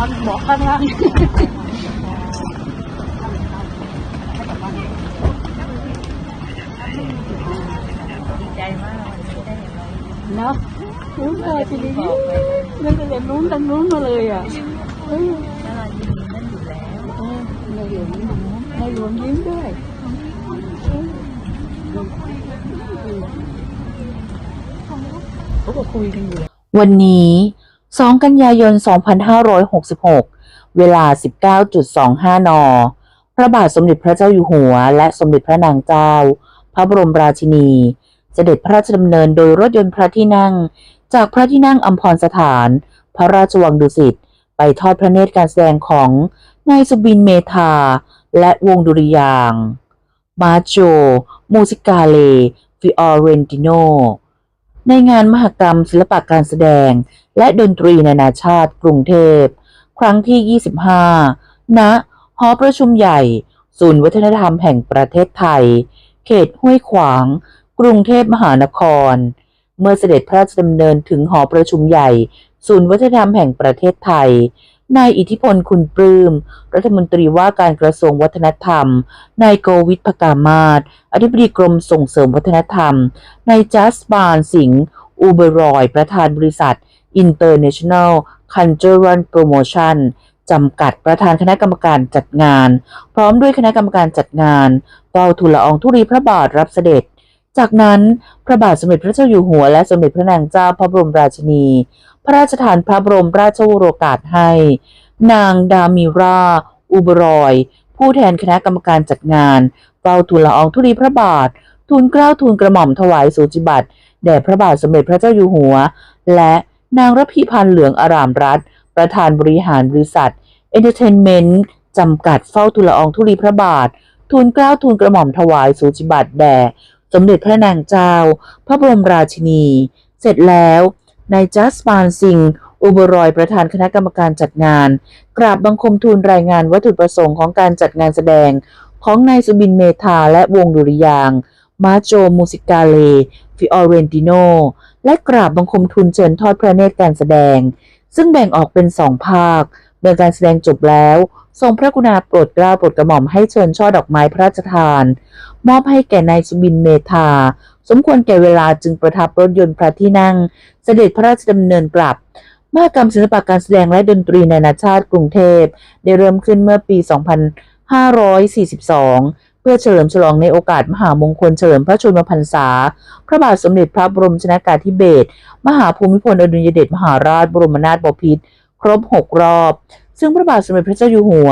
อนเบอข้างล่างดีใจมากนนี้ได้เห็นเราเนาะรู้เลยทีนี้นั่นก็เลยนู้นทางนู้นมาเลยอะเออแล้วเรายินดีนั่นอยู่แล้วเออในหลวงในหลวงยิ้มด้วยเขาก็คุยกันอยู่ วันนี้ 2 กันยายน 2566 เวลา 19.25 น พระบาทสมเด็จพระเจ้าอยู่หัว และสมเด็จพระนางเจ้า พระบรมราชินี เสด็จพระราชดำเนินโดยรถยนต์พระที่นั่ง จากพระที่นั่งอัมพรสถาน พระราชวังดุสิต ไปทอดพระเนตรการแสดงของนายสุบินเมธา และวงดุริยาง มาโจ มูสิกาเล ฟิออเรนติโน ในงานมหกรรมศิลปะการแสดง และดนตรีนานาชาติกรุงเทพ ครั้งที่ 25 ณ หอประชุมใหญ่ ศูนย์วัฒนธรรมแห่งประเทศไทย เขตห้วยขวาง กรุงเทพมหานคร เมื่อเสด็จพระราชดำเนินถึงหอประชุมใหญ่ ศูนย์วัฒนธรรมแห่งประเทศไทย นายอิทธิพลคุณปลื้ม รัฐมนตรีว่าการกระทรวงวัฒนธรรม นายโกวิทพกามาศอธิบดีกรมส่งเสริมวัฒนธรรม นายจัสบานสิงห์อูเบรอย ประธานบริษัท International Cultural Promotion จำกัดประธานคณะกรรมการจัดงาน พร้อมด้วยคณะกรรมการจัดงานเฝ้าทูลละอองธุลีพระบาทรับเสด็จ จากนั้นพระบาทสมเด็จพระเจ้าอยู่หัวและสมเด็จพระนางเจ้าพระบรมราชินี พระราชทานพระบรมราชโอรกาสให้ นางดามิราอูเบรอย ผู้แทนคณะกรรมการจัดงานเฝ้าทูลละอองธุลีพระบาท ทูลเกล้าทูลกระหม่อมถวายสูจิบัตรแด่พระบาทสมเด็จพระเจ้าอยู่หัว และนางรพีพันธ์เหลืองอารามรัฐ ประธานบริหารบริษัทเอนเตอร์เทนเมนต์จำกัดเฝ้าทูลละอองธุลีพระบาท ทูลเกล้าทูลกระหม่อมถวายสูจิบัตรแด่สมเด็จพระนางเจ้า พระบรมราชินี เสร็จแล้ว นายจัสปานซิงอุบรอยประธานคณะกรรมการจัดงาน กราบบังคมทูลรายงานวัตถุประสงค์ของการจัดงานแสดง ของนายสุบินเมธาและวงดุริยางมาโจมูสิกาเล ฟิออเรนติโน และกราบบังคมทูลเชิญทอดพระเนตรการแสดง ซึ่งแบ่งออกเป็นสองภาค เมื่อการแสดงจบแล้ว ทรงพระกรุณาโปรดเกล้าโปรดกระหม่อมให้เชิญช่อดอกไม้พระราชทาน มอบให้แก่นายสุบินเมธา สมควรแก่เวลาจึงประทับรถยนต์พระที่นั่ง เสด็จพระราชดำเนินกลับมหกรรมศิลปะการแสดงและดนตรีนานาชาติกรุงเทพ ได้เริ่มขึ้นเมื่อปี 2542 เพื่อเฉลิมฉลองในโอกาสมหามงคลเฉลิมพระชนมพรรษา พระบาทสมเด็จพระบรมชนากาธิเบศร มหาภูมิพลอดุลยเดชมหาราชบรมนาถบพิตร ครบ 6 รอบ ซึ่งพระบาทสมเด็จพระเจ้าอยู่หัว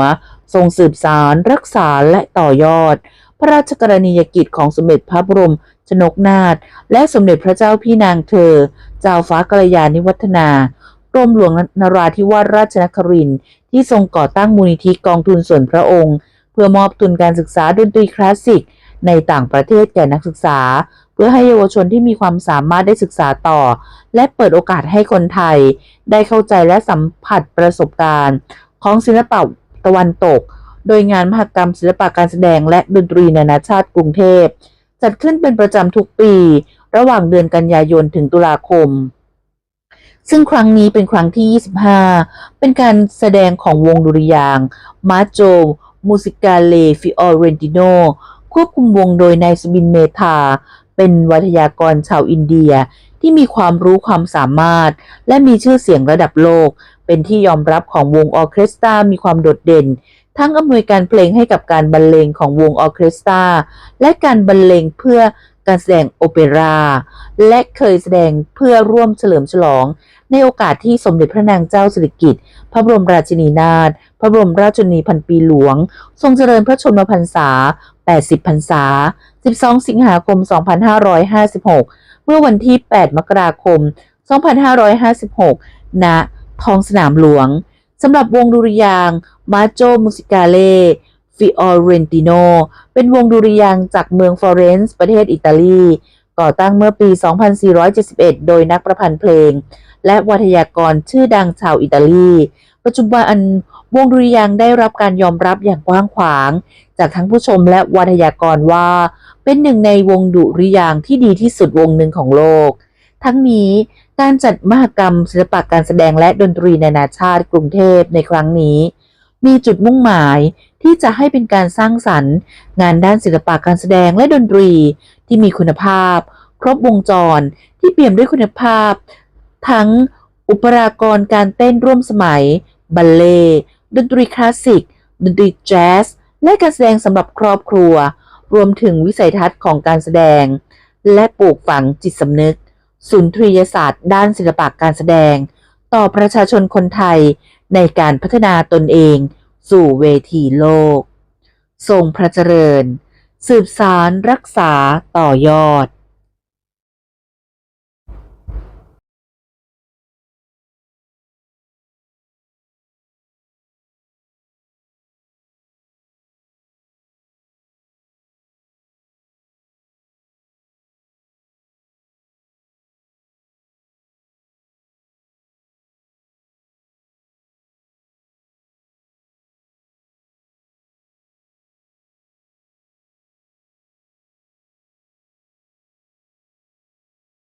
ทรงสืบสาร รักษาและต่อยอด พระราชกรณียกิจของสมเด็จพระบรม ชนกนาถและสมเด็จพระเจ้าพี่นางเธอ เจ้าฟ้ากัลยาณิวัฒนากรมหลวงนราธิวาสราชนครินทร์ที่ทรงก่อตั้งมูลนิธิกองทุนส่วนพระองค์ เพื่อมอบทุนการศึกษาดนตรีคลาสสิก ในต่างประเทศแก่นักศึกษา เพื่อให้เยาวชนที่มีความสามารถได้ศึกษาต่อ และเปิดโอกาสให้คนไทย ได้เข้าใจและสัมผัสประสบการณ์ ของศิลปะตะวันตก โดยงานมหกรรมศิลปะการแสดงและดนตรีนานาชาติกรุงเทพ จัดขึ้นเป็นประจำทุกปี ระหว่างเดือนกันยายนถึงตุลาคม ซึ่งครั้งนี้เป็นครั้งที่ 25 เป็นการแสดงของวงดุริยางมาโจมูสิกาเลฟิออเรนติโนควบคุมวงโดยนายสบินเมธา เป็นวัทยากรชาวอินเดียที่มีความรู้ความสามารถ และมีชื่อเสียงระดับโลก เป็นที่ยอมรับของวงออเคสตรามีความโดดเด่น ทั้งอำนวยการเพลงให้กับการบรรเลงของวงออเคสตราและการบรรเลงเพื่อการแสดงโอเปร่าและเคยแสดงเพื่อร่วมเฉลิมฉลอง ในโอกาสที่สมเด็จพระนางเจ้าสิริกิติ์พระบรมราชินีนาถพระบรมราชชนนีพันปีหลวง ทรงเจริญพระชนมพรรษา 80 พรรษา 12 สิงหาคม 2556 เมื่อวันที่ 8 มกราคม 2556 ณ ท้องสนามหลวงสำหรับวงดุริยาง มาโจมูสิกาเล่ฟิออเรนติโน เป็นวงดุริยางจากเมืองฟลอเรนซ์ประเทศอิตาลี ก่อตั้งเมื่อปี 2471 โดยนักประพันธ์เพลง และวัทยากรชื่อดังชาวอิตาลี ปัจจุบันวงดุริยางได้รับการยอมรับอย่างกว้างขวาง จากทั้งผู้ชมและวัทยากรว่า เป็นหนึ่งในวงดุริยางที่ดีที่สุดวงหนึ่งของโลก ทั้งนี้การจัดมหกรรมศิลปะการแสดงและดนตรีนานาชาติกรุงเทพในครั้งนี้ มีจุดมุ่งหมายที่จะให้เป็นการสร้างสรรค์ งานด้านศิลปะการแสดงและดนตรี ที่มีคุณภาพ ครบวงจรที่เปี่ยมด้วยคุณภาพ ทั้งอุปรากรการเต้นร่วมสมัย บัลเล่ดนตรีคลาสสิก ดนตรีแจ๊สและการแสดงสำหรับครอบครัว รวมถึงวิสัยทัศน์ของการแสดง และปลูกฝังจิตสำนึก สุนทรียศาสตร์ด้านศิลปะการแสดง ต่อประชาชนคนไทย ในการพัฒนาตนเองสู่เวทีโลก ทรงพระเจริญ สืบสารรักษาต่อยอด